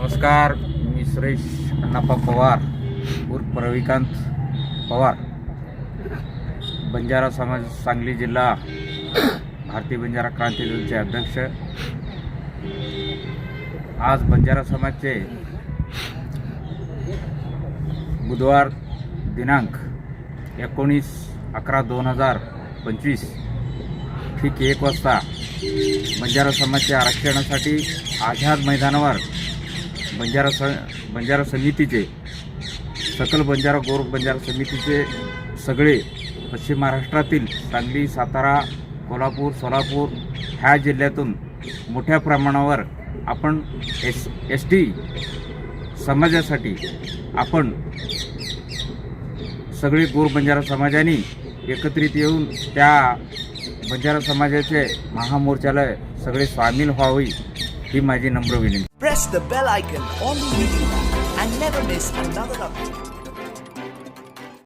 नमस्कार मी सुरेश अण्णाप्पा पवार उर्फ रविकांत पवार. बंजारा समाज सांगली जिल्हा भारतीय बंजारा क्रांती दलचे अध्यक्ष. आज बंजारा समाजचे बुधवार दिनांक एकोणीस अकरा दोन हजार पंचवीस. ठीक एक वाजता बंजारा समाजच्या आरक्षणासाठी आझाद मैदानावर बंजारा स बंजारा समितीचे सकल बंजारा गोर बंजारा समितीचे सगळे पश्चिम महाराष्ट्रातील सांगली सातारा कोल्हापूर सोलापूर ह्या जिल्ह्यातून मोठ्या प्रमाणावर आपण एस एस टी समाजासाठी आपण सगळे गोर बंजारा समाजाने एकत्रित येऊन त्या बंजारा समाजाचे महामोर्चाला सगळे सामील व्हावी. ही माझी नम्र विनंती Press the bell icon on the video and never miss another update.